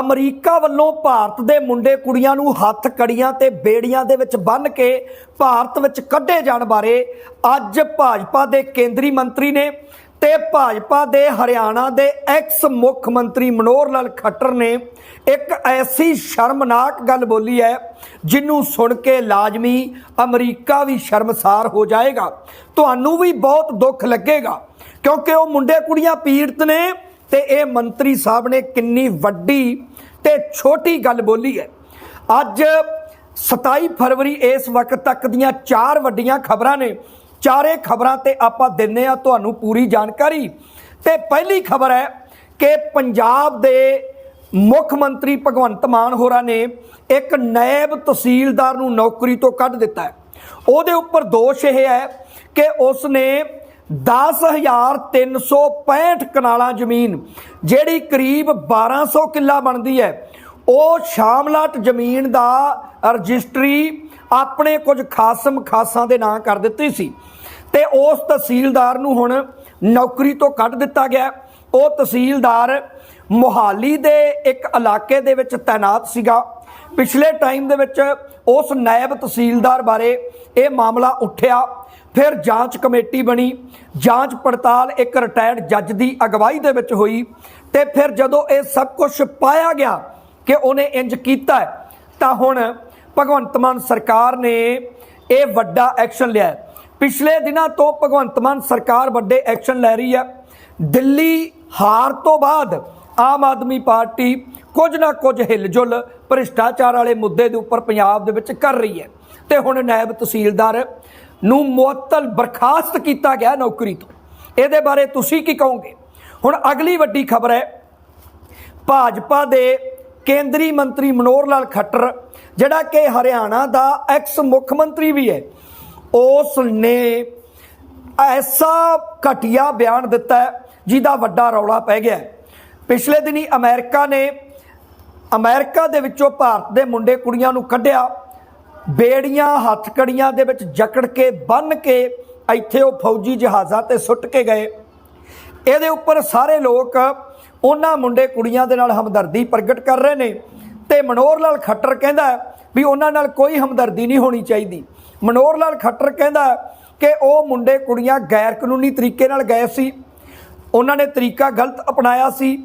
America ਵੱਲੋਂ ਭਾਰਤ ਦੇ ਮੁੰਡੇ ਕੁੜੀਆਂ ਨੂੰ ਹੱਥ ਕੜੀਆਂ ਤੇ ਬੇੜੀਆਂ ਦੇ ਵਿੱਚ ਬੰਨ੍ਹ ਕੇ ਭਾਰਤ ਵਿੱਚ ਕੱਢੇ ਜਾਣ ਬਾਰੇ ਅੱਜ ਭਾਜਪਾ ਦੇ ਕੇਂਦਰੀ ਮੰਤਰੀ ਨੇ ਤੇ ਭਾਜਪਾ ਦੇ ਹਰਿਆਣਾ ਦੇ ਐਕਸ ਮੁੱਖ ਮੰਤਰੀ ਮਨੋਹਰ ਲਾਲ ਖੱਟਰ ਨੇ ਇੱਕ ਐਸੀ ਸ਼ਰਮਨਾਕ ਗੱਲ ਬੋਲੀ ਹੈ ਜਿਹਨੂੰ ਸੁਣ ਕੇ ਲਾਜ਼ਮੀ ਅਮਰੀਕਾ ਵੀ ਸ਼ਰਮਸਾਰ ਹੋ ਜਾਏਗਾ। ਤੁਹਾਨੂੰ ਵੀ ਬਹੁਤ ਦੁੱਖ ਲੱਗੇਗਾ ਕਿਉਂਕਿ ਉਹ ਮੁੰਡੇ ਕੁੜੀਆਂ ਪੀੜਤ ਨੇ। ਤੇ ਇਹ ਮੰਤਰੀ ਸਾਹਿਬ ਨੇ ਕਿੰਨੀ ਵੱਡੀ ਤੇ ਛੋਟੀ ਗੱਲ ਬੋਲੀ ਹੈ। ਅੱਜ 27 ਫਰਵਰੀ ਇਸ ਵਕਤ ਤੱਕ ਦੀਆਂ ਚਾਰ ਵੱਡੀਆਂ ਖਬਰਾਂ ਨੇ। ਚਾਰੇ ਖਬਰਾਂ ਤੇ ਆਪਾਂ ਦਿੰਨੇ ਆ ਤੁਹਾਨੂੰ ਪੂਰੀ ਜਾਣਕਾਰੀ। ਤੇ ਪਹਿਲੀ ਖਬਰ ਹੈ ਕਿ ਪੰਜਾਬ ਦੇ ਮੁੱਖ ਮੰਤਰੀ ਭਗਵੰਤ ਮਾਨ ਹੋਰਾਂ ਨੇ ਇੱਕ ਨਾਇਬ ਤਹਿਸੀਲਦਾਰ ਨੂੰ ਨੌਕਰੀ ਤੋਂ ਕੱਢ ਦਿੱਤਾ ਹੈ। ਉਹਦੇ ਉੱਪਰ ਦੋਸ਼ ਇਹ ਹੈ ਕਿ ਉਸ ਨੇ 10365 ਕਨਾਲਾਂ ਜ਼ਮੀਨ, ਜਿਹੜੀ ਕਰੀਬ 1200 ਕਿੱਲਾ ਬਣਦੀ ਹੈ। ਉਹ ਸ਼ਾਮਲਾਟ ਜ਼ਮੀਨ ਦਾ ਰਜਿਸਟਰੀ ਆਪਣੇ ਕੁਝ ਖਾਸਮ ਖਾਸਾਂ ਦੇ ਨਾਂ ਕਰ ਦਿੱਤੀ ਸੀ ਤੇ ਉਸ ਤਹਿਸੀਲਦਾਰ ਨੂੰ ਹੁਣ ਨੌਕਰੀ ਤੋਂ ਕੱਢ ਦਿੱਤਾ ਗਿਆ। ਉਹ ਤਹਿਸੀਲਦਾਰ ਮੁਹਾਲੀ ਦੇ ਇੱਕ ਇਲਾਕੇ ਦੇ ਵਿੱਚ ਤਾਇਨਾਤ ਸੀਗਾ। ਪਿਛਲੇ ਟਾਈਮ ਦੇ ਵਿੱਚ ਉਸ ਨਾਇਬ ਤਹਿਸੀਲਦਾਰ ਬਾਰੇ ਇਹ ਮਾਮਲਾ ਉੱਠਿਆ। ਫਿਰ ਜਾਂਚ ਕਮੇਟੀ ਬਣੀ। ਜਾਂਚ ਪੜਤਾਲ ਇੱਕ ਰਿਟਾਇਰਡ ਜੱਜ ਦੀ ਅਗਵਾਈ ਦੇ ਵਿੱਚ ਹੋਈ ਤੇ ਫਿਰ ਜਦੋਂ ਇਹ ਸਭ ਕੁਝ ਪਾਇਆ ਗਿਆ ਕਿ ਉਹਨੇ ਇੰਜ ਕੀਤਾ ਤਾਂ ਹੁਣ ਭਗਵੰਤ ਮਾਨ ਸਰਕਾਰ ਨੇ ਇਹ ਵੱਡਾ ਐਕਸ਼ਨ ਲਿਆ ਪਿਛਲੇ ਦਿਨਾਂ ਤੋਂ ਭਗਵੰਤ ਮਾਨ ਸਰਕਾਰ ਵੱਡੇ ਐਕਸ਼ਨ ਲੈ ਰਹੀ ਹੈ। ਦਿੱਲੀ ਹਾਰ ਤੋਂ ਬਾਅਦ ਆਮ ਆਦਮੀ ਪਾਰਟੀ ਕੁਝ ਨਾ ਕੁਝ ਹਿਲਜੁਲ ਭ੍ਰਿਸ਼ਟਾਚਾਰ ਵਾਲੇ ਮੁੱਦੇ ਦੇ ਉੱਪਰ ਪੰਜਾਬ ਦੇ ਵਿੱਚ ਕਰ ਰਹੀ ਹੈ। ਤੇ ਹੁਣ ਨਾਇਬ ਤਹਿਸੀਲਦਾਰ ਨੂੰ ਮੁਅੱਤਲ ਬਰਖਾਸਤ ਕੀਤਾ ਗਿਆ ਨੌਕਰੀ ਤੋਂ। ਇਹਦੇ ਬਾਰੇ ਤੁਸੀਂ ਕੀ ਕਹੋਗੇ? ਹੁਣ ਅਗਲੀ ਵੱਡੀ ਖਬਰ ਹੈ, ਭਾਜਪਾ ਦੇ ਕੇਂਦਰੀ ਮੰਤਰੀ ਮਨੋਹਰ ਲਾਲ ਖੱਟਰ, ਜਿਹੜਾ ਕਿ ਹਰਿਆਣਾ ਦਾ ਐਕਸ ਮੁੱਖ ਮੰਤਰੀ ਵੀ ਹੈ, ਉਸ ਨੇ ਐਸਾ ਘਟੀਆ ਬਿਆਨ ਦਿੱਤਾ ਜਿਹਦਾ ਵੱਡਾ ਰੌਲਾ ਪੈ ਗਿਆ ਪਿਛਲੇ ਦਿਨੀ ਅਮਰੀਕਾ ਨੇ, ਅਮਰੀਕਾ ਦੇ ਵਿੱਚੋਂ ਭਾਰਤ ਦੇ ਮੁੰਡੇ ਕੁੜੀਆਂ ਨੂੰ ਕੱਢਿਆ। ਬੇੜੀਆਂ, ਹੱਥਕੜੀਆਂ ਦੇ ਵਿੱਚ ਜਕੜ ਕੇ ਬੰਨ ਕੇ ਇੱਥੇ ਉਹ ਫੌਜੀ ਜਹਾਜ਼ਾਂ ਤੇ ਸੁੱਟ ਕੇ ਗਏ। ਇਹਦੇ ਉੱਪਰ ਸਾਰੇ ਲੋਕ ਉਹਨਾਂ ਮੁੰਡੇ ਕੁੜੀਆਂ ਦੇ ਨਾਲ ਹਮਦਰਦੀ ਪ੍ਰਗਟ ਕਰ ਰਹੇ ਨੇ ਤੇ ਮਨੋਹਰ ਲਾਲ ਖੱਟਰ ਕਹਿੰਦਾ ਵੀ ਉਹਨਾਂ ਨਾਲ ਕੋਈ ਹਮਦਰਦੀ ਨਹੀਂ ਹੋਣੀ ਚਾਹੀਦੀ। ਮਨੋਹਰ ਲਾਲ ਖੱਟਰ ਕਹਿੰਦਾ ਕਿ ਉਹ ਮੁੰਡੇ ਕੁੜੀਆਂ ਗੈਰ ਕਾਨੂੰਨੀ ਤਰੀਕੇ ਨਾਲ ਗਏ ਸੀ। ਉਹਨਾਂ ਨੇ ਤਰੀਕਾ ਗਲਤ ਅਪਣਾਇਆ ਸੀ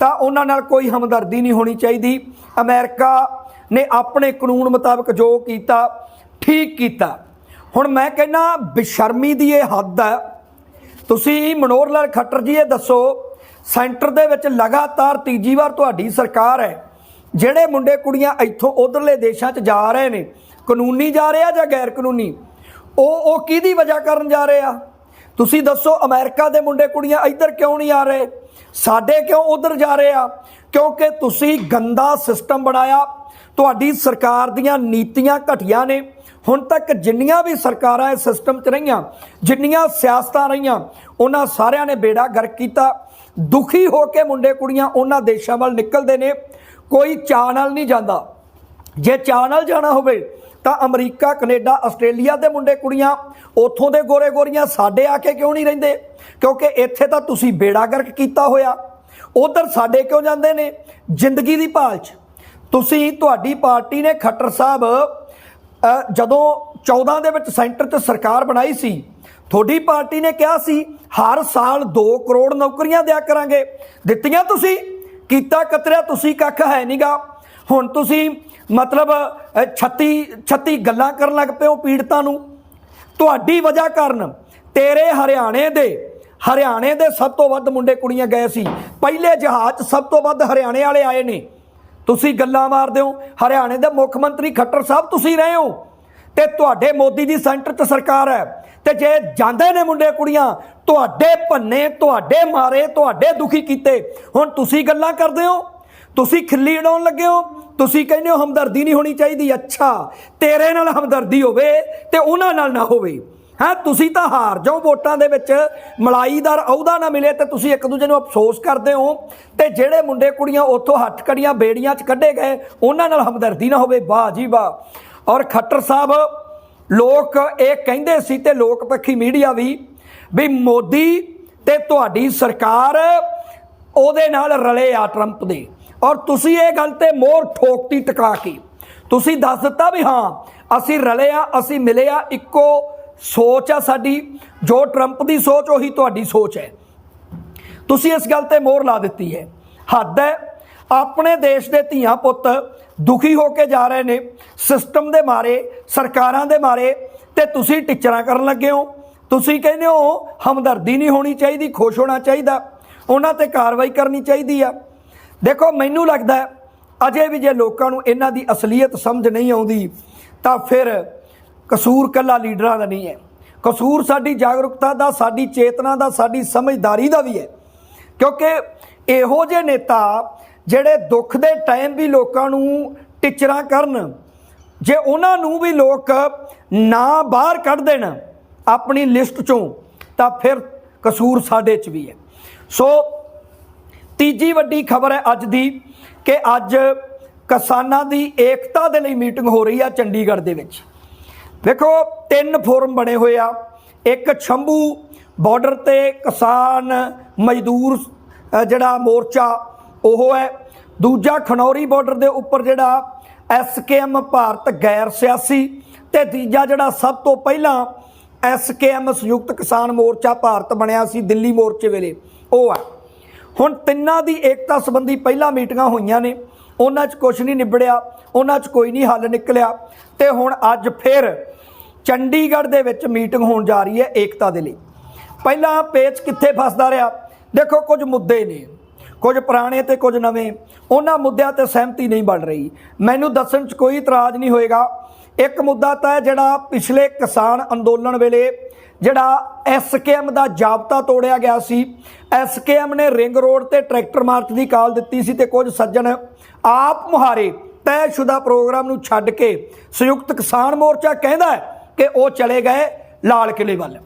ਤਾਂ ਉਹਨਾਂ ਨਾਲ ਕੋਈ ਹਮਦਰਦੀ ਨਹੀਂ ਹੋਣੀ ਚਾਹੀਦੀ। ਅਮਰੀਕਾ ਨੇ ਆਪਣੇ ਕਾਨੂੰਨ ਮੁਤਾਬਕ ਜੋ ਕੀਤਾ, ਠੀਕ ਕੀਤਾ। ਹੁਣ ਮੈਂ ਕਹਿੰਨਾ ਬੇਸ਼ਰਮੀ ਦੀ ਇਹ ਹੱਦ ਹੈ ਤੁਸੀਂ ਮਨੋਹਰ ਲਾਲ ਖੱਟਰ ਜੀ, ਇਹ ਦੱਸੋ, ਸੈਂਟਰ ਦੇ ਵਿੱਚ ਲਗਾਤਾਰ ਤੀਜੀ ਵਾਰ ਤੁਹਾਡੀ ਸਰਕਾਰ ਹੈ, ਜਿਹੜੇ ਮੁੰਡੇ ਕੁੜੀਆਂ ਇੱਥੋਂ ਉਧਰਲੇ ਦੇਸ਼ਾਂ 'ਚ ਜਾ ਰਹੇ ਨੇ, ਕਾਨੂੰਨੀ ਜਾ ਰਹੇ ਆ ਜਾਂ ਗੈਰ ਕਾਨੂੰਨੀ ਉਹ ਉਹ ਕਿਹਦੀ ਵਜ੍ਹਾ ਕਰਨ ਜਾ ਰਹੇ ਆ? ਤੁਸੀਂ ਦੱਸੋ, ਅਮਰੀਕਾ ਦੇ ਮੁੰਡੇ ਕੁੜੀਆਂ ਇੱਧਰ ਕਿਉਂ ਨਹੀਂ ਆ ਰਹੇ? ਸਾਡੇ ਕਿਉਂ ਉਧਰ ਜਾ ਰਹੇ ਆ? ਕਿਉਂਕਿ ਤੁਸੀਂ ਗੰਦਾ ਸਿਸਟਮ ਬਣਾਇਆ ਤੁਹਾਡੀ ਸਰਕਾਰ ਦੀਆਂ ਨੀਤੀਆਂ ਘਟੀਆਂ ਨੇ। ਹੁਣ ਤੱਕ ਜਿੰਨੀਆਂ ਵੀ ਸਰਕਾਰਾਂ ਇਸ ਸਿਸਟਮ 'ਚ ਰਹੀਆਂ, ਜਿੰਨੀਆਂ ਸਿਆਸਤਾਂ ਰਹੀਆਂ, ਉਹਨਾਂ ਸਾਰਿਆਂ ਨੇ ਬੇੜਾ ਗਰਕ ਕੀਤਾ। ਦੁਖੀ ਹੋ ਕੇ ਮੁੰਡੇ ਕੁੜੀਆਂ ਉਹਨਾਂ ਦੇਸ਼ਾਂ ਵੱਲ ਨਿਕਲਦੇ ਨੇ। ਕੋਈ ਚਾਅ ਨਾਲ ਨਹੀਂ ਜਾਂਦਾ। ਜੇ ਚਾਅ ਨਾਲ ਜਾਣਾ ਹੋਵੇ, ਤਾਂ ਅਮਰੀਕਾ, ਕੈਨੇਡਾ, ਆਸਟ੍ਰੇਲੀਆ ਦੇ ਮੁੰਡੇ ਕੁੜੀਆਂ ਉੱਥੋਂ ਦੇ ਗੋਰੇ ਗੋਰੀਆਂ ਸਾਡੇ ਆ ਕੇ ਕਿਉਂ ਨਹੀਂ ਰਹਿੰਦੇ? ਕਿਉਂਕਿ ਇੱਥੇ ਤਾਂ ਤੁਸੀਂ ਬੇੜਾ ਗਰਕ ਕੀਤਾ ਹੋਇਆ। ਉਧਰ ਸਾਡੇ ਕਿਉਂ ਜਾਂਦੇ ਨੇ? ਜ਼ਿੰਦਗੀ ਦੀ ਭਾਲ 'ਚ। ਤੁਸੀਂ ਤੁਹਾਡੀ ਪਾਰਟੀ ਨੇ ਖੱਟਰ ਸਾਹਿਬ ਜਦੋਂ 14 ਦੇ ਵਿੱਚ ਸੈਂਟਰ 'ਚ ਸਰਕਾਰ ਬਣਾਈ ਸੀ ਤੁਹਾਡੀ ਪਾਰਟੀ ਨੇ ਕਿਹਾ ਸੀ ਹਰ ਸਾਲ 2 ਕਰੋੜ ਨੌਕਰੀਆਂ ਦਿਆ ਕਰਾਂਗੇ। ਦਿੱਤੀਆਂ ਤੁਸੀਂ? ਕੀਤਾ ਕਤਰਿਆ ਤੁਸੀਂ ਕੱਖ ਹੈ ਨਹੀਂਗਾ ਹੁਣ ਤੁਸੀਂ ਮਤਲਬ ਅ, 36 36 ਗੱਲਾਂ ਕਰਨ ਲੱਗ ਪਏ ਹੋ ਪੀੜਤਾਂ ਨੂੰ। ਤੁਹਾਡੀ ਵਜ੍ਹਾ ਕਾਰਨ ਤੇਰੇ ਹਰਿਆਣੇ ਦੇ ਹਰਿਆਣੇ ਦੇ ਸਭ ਤੋਂ ਵੱਧ ਮੁੰਡੇ ਕੁੜੀਆਂ ਗਏ ਸੀ। ਪਹਿਲੇ ਜਹਾਜ਼ 'ਚ ਸਭ ਤੋਂ ਵੱਧ ਹਰਿਆਣੇ ਵਾਲੇ ਆਏ ਨੇ। ਤੁਸੀਂ ਗੱਲਾਂ ਮਾਰਦੇ ਹੋ। ਹਰਿਆਣੇ ਦੇ ਮੁੱਖ ਮੰਤਰੀ ਖੱਟਰ ਸਾਹਿਬ, ਤੁਸੀਂ ਰਹੇ ਹੋ। ਤੇ ਤੁਹਾਡੇ ਮੋਦੀ ਦੀ ਸੈਂਟਰ 'ਚ ਸਰਕਾਰ ਹੈ। ਤੇ ਜੇ ਜਾਂਦੇ ਨੇ ਮੁੰਡੇ ਕੁੜੀਆਂ, ਤੁਹਾਡੇ ਭੰਨੇ, ਤੁਹਾਡੇ ਮਾਰੇ, ਤੁਹਾਡੇ ਦੁਖੀ ਕੀਤੇ, ਹੁਣ ਤੁਸੀਂ ਗੱਲਾਂ ਕਰਦੇ ਹੋ। ਤੁਸੀਂ ਖਿੱਲੀ ਉਡਾਉਣ ਲੱਗੇ ਹੋ। ਤੁਸੀਂ ਕਹਿੰਦੇ ਹੋ ਹਮਦਰਦੀ ਨਹੀਂ ਹੋਣੀ ਚਾਹੀਦੀ। ਅੱਛਾ, ਤੇਰੇ ਨਾਲ ਹਮਦਰਦੀ ਹੋਵੇ ਤੇ ਉਹਨਾਂ ਨਾਲ ਨਾ ਹੋਵੇ। ਹਾਂ, ਤੁਸੀਂ ਤਾਂ ਹਾਰ ਜਾਓ, ਵੋਟਾਂ ਦੇ ਵਿੱਚ ਮਲਾਈਦਾਰ ਅਹੁਦਾ ਨਾ ਮਿਲੇ ਤੇ ਤੁਸੀਂ ਇੱਕ ਦੂਜੇ ਨੂੰ ਅਫਸੋਸ ਕਰਦੇ ਹੋ। ਤੇ ਜਿਹੜੇ ਮੁੰਡੇ ਕੁੜੀਆਂ ਉੱਥੋਂ ਹੱਥ ਕੜੀਆਂ ਬੇੜੀਆਂ 'ਚ ਕੱਢੇ ਗਏ, ਉਹਨਾਂ ਨਾਲ ਹਮਦਰਦੀ ਨਾ ਹੋਵੇ। ਵਾਹ ਜੀ ਵਾਹ। ਔਰ ਖੱਟਰ ਸਾਹਿਬ, ਲੋਕ ਇਹ ਕਹਿੰਦੇ ਸੀ ਤੇ ਲੋਕ ਪੱਖੀ ਮੀਡੀਆ ਵੀ ਵੀ ਮੋਦੀ ਤੇ ਤੁਹਾਡੀ ਸਰਕਾਰ ਉਹਦੇ ਨਾਲ ਰਲੇ ਆ ਟਰੰਪ ਦੇ। ਔਰ ਤੁਸੀਂ ਇਹ ਗੱਲ ਤੇ ਮੋਹਰ ਠੋਕਤੀ, ਟਿਕਾ ਕੇ। ਤੁਸੀਂ ਦੱਸ ਦਿੱਤਾ ਵੀ ਹਾਂ, ਅਸੀਂ ਰਲੇ ਆ, ਅਸੀਂ ਮਿਲੇ ਆ, ਇੱਕੋ ਸੋਚ ਆ ਸਾਡੀ, ਜੋ ਟਰੰਪ ਦੀ ਸੋਚ, ਉਹੀ ਤੁਹਾਡੀ ਸੋਚ ਹੈ। ਤੁਸੀਂ ਇਸ ਗੱਲ ਤੇ ਮੋਹਰ ਲਾ ਦਿੱਤੀ ਹੈ। ਹੱਦ ਹੈ, ਆਪਣੇ ਦੇਸ਼ ਦੇ ਧੀਆਂ ਪੁੱਤ ਦੁਖੀ ਹੋ ਕੇ ਜਾ ਰਹੇ ਨੇ ਸਿਸਟਮ ਦੇ ਮਾਰੇ, ਸਰਕਾਰਾਂ ਦੇ ਮਾਰੇ, ਤੇ ਤੁਸੀਂ ਟਿਚਰਾਂ ਕਰਨ ਲੱਗੇ ਹੋ। ਤੁਸੀਂ ਕਹਿੰਦੇ ਹੋ, ਹਮਦਰਦੀ ਨਹੀਂ ਹੋਣੀ ਚਾਹੀਦੀ, ਖੁਸ਼ ਹੋਣਾ ਚਾਹੀਦਾ। ਉਹਨਾਂ ਤੇ ਕਾਰਵਾਈ ਕਰਨੀ ਚਾਹੀਦੀ ਆ। ਦੇਖੋ, ਮੈਨੂੰ ਲੱਗਦਾ ਅਜੇ ਵੀ ਜੇ ਲੋਕਾਂ ਨੂੰ ਇਹਨਾਂ ਦੀ ਅਸਲੀਅਤ ਸਮਝ ਨਹੀਂ ਆਉਂਦੀ, ਤਾਂ ਫਿਰ ਕਸੂਰ ਕੱਲਾ ਲੀਡਰਾਂ ਦਾ ਨਹੀਂ ਹੈ। ਕਸੂਰ ਸਾਡੀ ਜਾਗਰੂਕਤਾ ਦਾ, ਸਾਡੀ ਚੇਤਨਾ ਦਾ, ਸਾਡੀ ਸਮਝਦਾਰੀ ਦਾ ਵੀ ਹੈ। ਕਿਉਂਕਿ ਇਹੋ ਜਿਹੇ ਨੇਤਾ ਜਿਹੜੇ ਦੁੱਖ ਦੇ ਟਾਈਮ ਵੀ ਲੋਕਾਂ ਨੂੰ ਟਿਚਰਾਂ ਕਰਨ, ਜੇ ਉਹਨਾਂ ਨੂੰ ਵੀ ਲੋਕ ਨਾ ਬਾਹਰ ਕੱਢ ਦੇਣ ਆਪਣੀ ਲਿਸਟ ਚੋਂ, ਤਾਂ ਫਿਰ ਕਸੂਰ ਸਾਡੇ 'ਚ ਵੀ ਹੈ। ਸੋ ਤੀਜੀ ਵੱਡੀ ਖਬਰ ਹੈ ਅੱਜ ਦੀ ਕਿ ਅੱਜ ਕਿਸਾਨਾਂ ਦੀ ਏਕਤਾ ਦੇ ਲਈ ਮੀਟਿੰਗ ਹੋ ਰਹੀ ਹੈ ਚੰਡੀਗੜ੍ਹ ਦੇ ਵਿੱਚ। ਵੇਖੋ, ਤਿੰਨ ਫੋਰਮ ਬਣੇ ਹੋਏ ਆ। ਇੱਕ ਛੰਭੂ ਬਾਰਡਰ ਤੇ ਕਿਸਾਨ ਮਜ਼ਦੂਰ ਜਿਹੜਾ ਮੋਰਚਾ, ਉਹ ਹੈ। ਦੂਜਾ ਖਨੌਰੀ ਬਾਰਡਰ ਦੇ ਉੱਪਰ ਜਿਹੜਾ ਐਸਕੇਐਮ ਭਾਰਤ ਗੈਰ ਸਿਆਸੀ ਤੇ ਤੀਜਾ ਜਿਹੜਾ ਸਭ ਤੋਂ ਪਹਿਲਾਂ ਐਸਕੇਐਮ ਸੰਯੁਕਤ ਕਿਸਾਨ ਮੋਰਚਾ ਭਾਰਤ ਬਣਿਆ ਸੀ ਦਿੱਲੀ ਮੋਰਚੇ ਵੇਲੇ, ਉਹ ਆ ਹੁਣ ਤਿੰਨਾਂ ਦੀ ਏਕਤਾ ਸੰਬੰਧੀ ਪਹਿਲਾਂ ਮੀਟਿੰਗਾਂ ਹੋਈਆਂ ਨੇ, ਉਹਨਾਂ 'ਚ ਕੁਝ ਨਹੀਂ ਨਿਬੜਿਆ, ਉਹਨਾਂ 'ਚ ਕੋਈ ਨਹੀਂ ਹੱਲ ਨਿਕਲਿਆ ਤੇ ਹੁਣ ਅੱਜ ਫਿਰ ਚੰਡੀਗੜ੍ਹ ਦੇ ਵਿੱਚ ਮੀਟਿੰਗ ਹੋਣ ਜਾ ਰਹੀ ਹੈ ਏਕਤਾ ਦੇ ਲਈ। ਪਹਿਲਾਂ ਪੇਚ ਕਿੱਥੇ ਫਸਦਾ ਰਿਹਾ? ਦੇਖੋ, ਕੁਝ ਮੁੱਦੇ ਨੇ। ਕੁਝ ਪੁਰਾਣੇ ਤੇ ਕੁਝ ਨਵੇਂ। ਉਹਨਾਂ ਮੁੱਦਿਆਂ ਤੇ ਸਹਿਮਤੀ ਨਹੀਂ ਬਣ ਰਹੀ। ਮੈਨੂੰ ਦੱਸਣ 'ਚ ਕੋਈ ਇਤਰਾਜ਼ ਨਹੀਂ ਹੋਏਗਾ। ਇੱਕ ਮੁੱਦਾ ਤਾਂ ਜਿਹੜਾ ਪਿਛਲੇ ਕਿਸਾਨ ਅੰਦੋਲਨ ਵੇਲੇ ਜਿਹੜਾ ਐਸਕੇਐਮ ਦਾ ਜਾਬਤਾ ਤੋੜਿਆ ਗਿਆ ਸੀ। ਐਸਕੇਐਮ ਨੇ ਰਿੰਗ ਰੋਡ ਤੇ ਟਰੈਕਟਰ ਮਾਰਚ ਦੀ ਕਾਲ ਦਿੱਤੀ ਸੀ ਤੇ ਕੁਝ ਸੱਜਣ ਆਪ ਮੁਹਾਰੇ ਤੈਅਸ਼ੁਦਾ ਪ੍ਰੋਗਰਾਮ ਨੂੰ ਛੱਡ ਕੇ ਸੰਯੁਕਤ ਕਿਸਾਨ ਮੋਰਚਾ ਕਹਿੰਦਾ ਹੈ ਕਿ ਉਹ ਚਲੇ ਗਏ ਲਾਲ ਕਿਲੇ ਵੱਲ।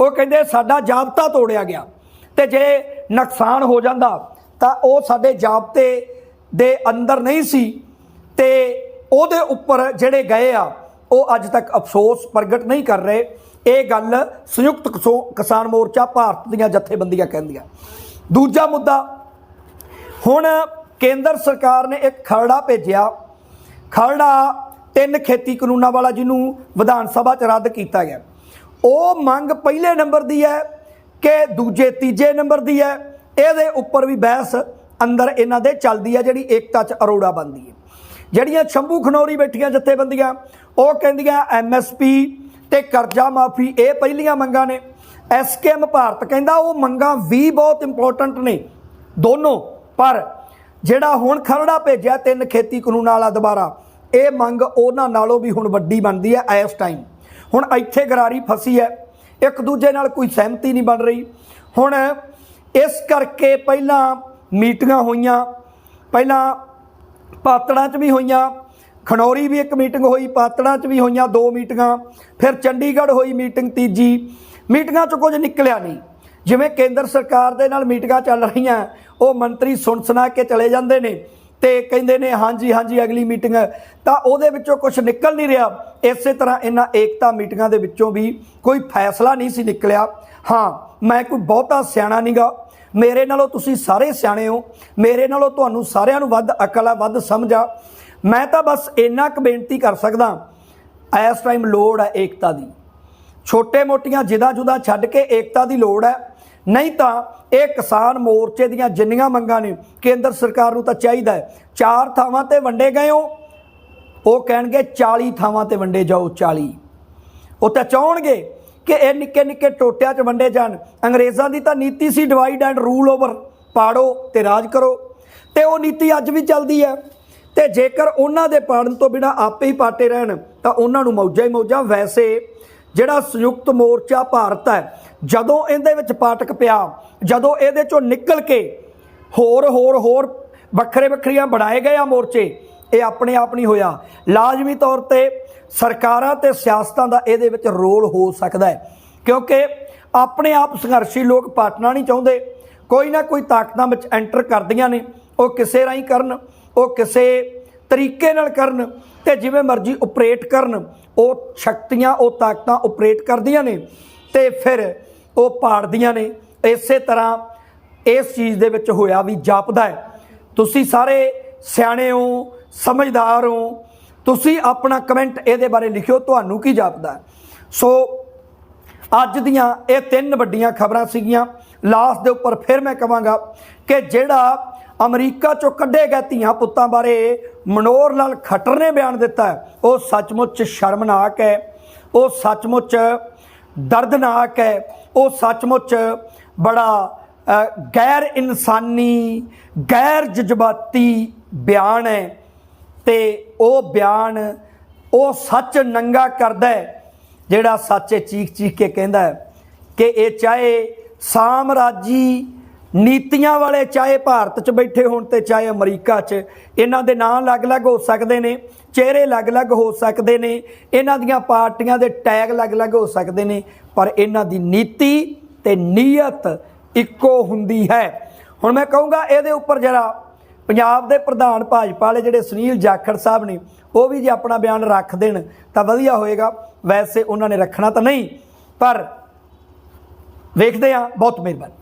ਉਹ ਕਹਿੰਦੇ ਸਾਡਾ ਜਾਬਤਾ ਤੋੜਿਆ ਗਿਆ ਤੇ ਜੇ ਨੁਕਸਾਨ ਹੋ ਜਾਂਦਾ ਤਾਂ ਉਹ ਸਾਡੇ ਜਾਬਤੇ ਦੇ ਅੰਦਰ ਨਹੀਂ ਸੀ ਤੇ ਉਹਦੇ ਉੱਪਰ ਜਿਹੜੇ ਗਏ ਆ, ਉਹ ਅੱਜ ਤੱਕ ਅਫਸੋਸ ਪ੍ਰਗਟ ਨਹੀਂ ਕਰ ਰਹੇ। ਇਹ ਗੱਲ ਸੰਯੁਕਤ ਕਿਸਾਨ ਮੋਰਚਾ ਭਾਰਤ ਦੀਆਂ ਜਥੇਬੰਦੀਆਂ ਕਹਿੰਦੀਆਂ। ਦੂਜਾ ਮੁੱਦਾ, ਹੁਣ ਕੇਂਦਰ ਸਰਕਾਰ ਨੇ ਇੱਕ ਖਰੜਾ ਭੇਜਿਆ। ਖਰੜਾ ਤਿੰਨ ਖੇਤੀ ਕਾਨੂੰਨਾਂ ਵਾਲਾ ਜਿਹਨੂੰ ਵਿਧਾਨ ਸਭਾ 'ਚ ਰੱਦ ਕੀਤਾ ਗਿਆ। ਉਹ ਮੰਗ ਪਹਿਲੇ ਨੰਬਰ ਦੀ ਹੈ ਕਿ ਦੂਜੇ ਤੀਜੇ ਨੰਬਰ ਦੀ ਹੈ। ਇਹਦੇ ਉੱਪਰ ਵੀ ਬਹਿਸ ਅੰਦਰ ਇਹਨਾਂ ਦੇ ਚੱਲਦੀ ਹੈ, ਜਿਹੜੀ ਏਕਤਾ 'ਚ ਅਰੋੜਾ ਬਣਦੀ ਹੈ। ਜਿਹੜੀਆਂ ਸ਼ੰਭੂ ਖਨੌਰੀ ਬੈਠੀਆਂ ਜਥੇਬੰਦੀਆਂ, ਉਹ ਕਹਿੰਦੀਆਂ ਐਮਐਸਪੀ ਤੇ ਕਰਜ਼ਾ ਮਾਫੀ, ਇਹ ਪਹਿਲੀਆਂ ਮੰਗਾਂ ਨੇ। ਐਸਕੇਐਮ ਭਾਰਤ ਕਹਿੰਦਾ, ਉਹ ਮੰਗਾਂ ਵੀ ਬਹੁਤ ਇੰਪੋਰਟੈਂਟ ਨੇ, ਦੋਨੋਂ। ਪਰ ਜਿਹੜਾ ਹੁਣ ਖਰੜਾ ਭੇਜਿਆ ਤਿੰਨ ਖੇਤੀ ਕਾਨੂੰਨਾਂ ਵਾਲਾ ਦੁਬਾਰਾ ਇਹ ਮੰਗ ਉਹਨਾਂ ਨਾਲੋਂ ਵੀ ਹੁਣ ਵੱਡੀ ਬਣਦੀ ਹੈ ਇਸ ਟਾਈਮ ਹੁਣ ਇੱਥੇ ਗਰਾਰੀ ਫਸੀ ਹੈ, ਇੱਕ ਦੂਜੇ ਨਾਲ ਕੋਈ ਸਹਿਮਤੀ ਨਹੀਂ ਬਣ ਰਹੀ। ਹੁਣ ਇਸ ਕਰਕੇ ਪਹਿਲਾਂ ਮੀਟਿੰਗਾਂ ਹੋਈਆਂ, ਪਹਿਲਾਂ ਪਾਤੜਾਂ 'ਚ ਵੀ ਹੋਈਆਂ, ਖਨੌਰੀ ਵੀ ਇੱਕ ਮੀਟਿੰਗ ਹੋਈ, ਪਾਤੜਾਂ 'ਚ ਵੀ ਹੋਈਆਂ ਦੋ ਮੀਟਿੰਗਾਂ, ਫਿਰ ਚੰਡੀਗੜ੍ਹ ਹੋਈ ਮੀਟਿੰਗ ਤੀਜੀ। ਮੀਟਿੰਗਾਂ 'ਚ ਕੁਝ ਨਿਕਲਿਆ ਨਹੀਂ। ਜਿਵੇਂ ਕੇਂਦਰ ਸਰਕਾਰ ਦੇ ਨਾਲ ਮੀਟਿੰਗਾਂ ਚੱਲ ਰਹੀਆਂ, ਉਹ ਮੰਤਰੀ ਸੁਣ ਸੁਣਾ ਕੇ ਚਲੇ ਜਾਂਦੇ ਨੇ। ਤੇ ਕਹਿੰਦੇ ਨੇ, ਹਾਂਜੀ ਹਾਂਜੀ, ਅਗਲੀ ਮੀਟਿੰਗ ਤਾਂ ਉਹਦੇ ਵਿੱਚੋਂ ਕੁਝ ਨਿਕਲ ਨਹੀਂ ਰਿਹਾ। ਇਸੇ ਤਰ੍ਹਾਂ ਇਹਨਾਂ ਏਕਤਾ ਮੀਟਿੰਗਾਂ ਦੇ ਵਿੱਚੋਂ ਵੀ ਕੋਈ ਫੈਸਲਾ ਨਹੀਂ ਸੀ ਨਿਕਲਿਆ। ਹਾਂ, ਮੈਂ ਕੋਈ ਬਹੁਤਾ ਸਿਆਣਾ ਨਹੀਂਗਾ ਮੇਰੇ ਨਾਲੋਂ ਤੁਸੀਂ ਸਾਰੇ ਸਿਆਣੇ ਹੋ। ਮੇਰੇ ਨਾਲੋਂ ਤੁਹਾਨੂੰ ਸਾਰਿਆਂ ਨੂੰ ਵੱਧ ਅਕਲ ਆ, ਵੱਧ ਸਮਝ ਆ। ਮੈਂ ਤਾਂ ਬਸ ਇੰਨਾ ਕੁ ਬੇਨਤੀ ਕਰ ਸਕਦਾ ਇਸ ਟਾਈਮ ਲੋੜ ਹੈ ਏਕਤਾ ਦੀ। ਛੋਟੇ ਮੋਟੀਆਂ ਜਿਦਾ ਜੁਦਾ ਛੱਡ ਕੇ ਏਕਤਾ ਦੀ ਲੋੜ ਹੈ। ਨਹੀਂ ਤਾਂ ਇਹ ਕਿਸਾਨ ਮੋਰਚੇ ਦੀਆਂ ਜਿੰਨੀਆਂ ਮੰਗਾਂ ਨੇ, ਕੇਂਦਰ ਸਰਕਾਰ ਨੂੰ ਤਾਂ ਚਾਹੀਦਾ ਹੈ। ਚਾਰ ਥਾਵਾਂ ਤੇ ਵੰਡੇ ਗਏ ਹੋ। ਉਹ ਕਹਿਣਗੇ 40 ਥਾਵਾਂ ਤੇ ਵੰਡੇ ਜਾਓ 40 ਉਹ ਤਾਂ ਚਾਹਣਗੇ ਕਿ ਇਹ ਨਿੱਕੇ ਨਿੱਕੇ ਟੋਟਿਆਂ 'ਚ ਵੰਡੇ ਜਾਣ। ਅੰਗਰੇਜ਼ਾਂ ਦੀ ਤਾਂ ਨੀਤੀ ਸੀ ਡਿਵਾਈਡ ਐਂਡ ਰੂਲ ਓਵਰ ਪਾੜੋ ਤੇ ਰਾਜ ਕਰੋ। ਤੇ ਉਹ ਨੀਤੀ ਅੱਜ ਵੀ ਚੱਲਦੀ ਹੈ। ਤੇ ਜੇਕਰ ਉਹਨਾਂ ਦੇ ਪਾੜਨ ਤੋਂ ਬਿਨਾ ਆਪੇ ਹੀ ਪਾਟੇ ਰਹਿਣ, ਤਾਂ ਉਹਨਾਂ ਨੂੰ ਮੌਜਾਂ ਹੀ ਮੌਜਾਂ। ਵੈਸੇ ਜਿਹੜਾ ਸੰਯੁਕਤ ਮੋਰਚਾ ਭਾਰਤ ਹੈ ਜਦੋਂ ਇਹਦੇ ਵਿੱਚ ਪਾਟਕ ਪਿਆ, ਜਦੋਂ ਇਹਦੇ ਚੋਂ ਨਿਕਲ ਕੇ ਹੋਰ ਹੋਰ ਹੋਰ ਵੱਖਰੇ ਵੱਖਰੀਆਂ ਬਣਾਏ ਗਏ ਆ ਮੋਰਚੇ, ਇਹ ਆਪਣੇ ਆਪ ਨਹੀਂ ਹੋਇਆ। ਲਾਜ਼ਮੀ ਤੌਰ ਤੇ ਸਰਕਾਰਾਂ ਤੇ ਸਿਆਸਤਾਂ ਦਾ ਇਹਦੇ ਵਿੱਚ ਰੋਲ ਹੋ ਸਕਦਾ ਹੈ, ਕਿਉਂਕਿ ਆਪਣੇ ਆਪ ਸੰਘਰਸ਼ੀ ਲੋਕ ਪਾਟਣਾ ਨਹੀਂ ਚਾਹੁੰਦੇ। ਕੋਈ ਨਾ ਕੋਈ ਤਾਕਤਾਂ ਵਿੱਚ ਐਂਟਰ ਕਰਦੀਆਂ ਨੇ, ਉਹ ਕਿਸੇ ਰਾਹੀਂ ਕਰਨ, ਉਹ ਕਿਸੇ ਤਰੀਕੇ ਨਾਲ ਕਰਨ ਤੇ ਜਿਵੇਂ ਮਰਜ਼ੀ ਆਪਰੇਟ ਕਰਨ, ਉਹ ਸ਼ਕਤੀਆਂ, ਉਹ ਤਾਕਤਾਂ ਆਪਰੇਟ ਕਰਦੀਆਂ ਨੇ ਤੇ ਫਿਰ ਉਹ ਪਾੜਦੀਆਂ ਨੇ। ਇਸੇ ਤਰ੍ਹਾਂ ਇਸ ਚੀਜ਼ ਦੇ ਵਿੱਚ ਹੋਇਆ ਵੀ ਜਾਪਦਾ ਹੈ। ਤੁਸੀਂ ਸਾਰੇ ਸਿਆਣੇ ਹੋ, ਸਮਝਦਾਰ ਹੋ, ਤੁਸੀਂ ਆਪਣਾ ਕਮੈਂਟ ਇਹਦੇ ਬਾਰੇ ਲਿਖਿਓ, ਤੁਹਾਨੂੰ ਕੀ ਜਾਪਦਾ ਸੋ ਅੱਜ ਦੀਆਂ ਇਹ ਤਿੰਨ ਵੱਡੀਆਂ ਖਬਰਾਂ ਸੀਗੀਆਂ। ਲਾਸਟ ਦੇ ਉੱਪਰ ਫਿਰ ਮੈਂ ਕਹਾਂਗਾ ਕਿ ਜਿਹੜਾ ਅਮਰੀਕਾ ਚੋਂ ਕੱਢੇ ਗਏ ਧੀਆਂ ਪੁੱਤਾਂ ਬਾਰੇ ਮਨੋਹਰ ਲਾਲ ਖੱਟਰ ਨੇ ਬਿਆਨ ਦਿੱਤਾ ਉਹ ਸੱਚਮੁੱਚ ਸ਼ਰਮਨਾਕ ਹੈ, ਉਹ ਸੱਚਮੁੱਚ ਦਰਦਨਾਕ ਹੈ ਉਹ ਸੱਚਮੁੱਚ ਬੜਾ ਗੈਰ ਇਨਸਾਨੀ, ਗੈਰ ਜਜ਼ਬਾਤੀ ਬਿਆਨ ਹੈ ਤੇ ਉਹ ਬਿਆਨ ਉਹ ਸੱਚ ਨੰਗਾ ਕਰਦਾ ਹੈ, ਜਿਹੜਾ ਸੱਚੇ ਚੀਖ ਚੀਖ ਕੇ ਕਹਿੰਦਾ ਹੈ ਕਿ ਇਹ ਚਾਹੇ ਸਾਮਰਾਜੀ ਨੀਤੀਆਂ ਵਾਲੇ ਚਾਹੇ ਭਾਰਤ 'ਚ ਬੈਠੇ ਹੋਣ ਤੇ ਚਾਹੇ ਅਮਰੀਕਾ 'ਚ, ਇਹਨਾਂ ਦੇ ਨਾਂ ਅਲੱਗ-ਅਲੱਗ ਹੋ ਸਕਦੇ ਨੇ, ਚਿਹਰੇ ਅਲੱਗ-ਅਲੱਗ ਹੋ ਸਕਦੇ ਨੇ, ਇਹਨਾਂ ਦੀਆਂ ਪਾਰਟੀਆਂ ਦੇ ਟੈਗ ਅਲੱਗ-ਅਲੱਗ ਹੋ ਸਕਦੇ ਨੇ, ਪਰ ਇਹਨਾਂ ਦੀ ਨੀਤੀ ਤੇ ਨੀਅਤ ਇੱਕੋ ਹੁੰਦੀ ਹੈ। ਹੁਣ ਮੈਂ ਕਹੂੰਗਾ ਇਹਦੇ ਉੱਪਰ ਜਰਾ, ਪੰਜਾਬ ਦੇ ਪ੍ਰਧਾਨ ਭਾਜਪਾ ਵਾਲੇ ਜਿਹੜੇ ਸੁਨੀਲ ਜਾਖੜ ਸਾਹਿਬ ਨੇ, ਉਹ ਵੀ ਜੇ ਆਪਣਾ ਬਿਆਨ ਰੱਖ ਦੇਣ, ਤਾਂ ਵਧੀਆ ਹੋਏਗਾ। ਵੈਸੇ ਉਹਨਾਂ ਨੇ ਰੱਖਣਾ ਤਾਂ ਨਹੀਂ, ਪਰ ਵੇਖਦੇ ਆ ਬਹੁਤ ਮਿਹਰਬਾਨੀ।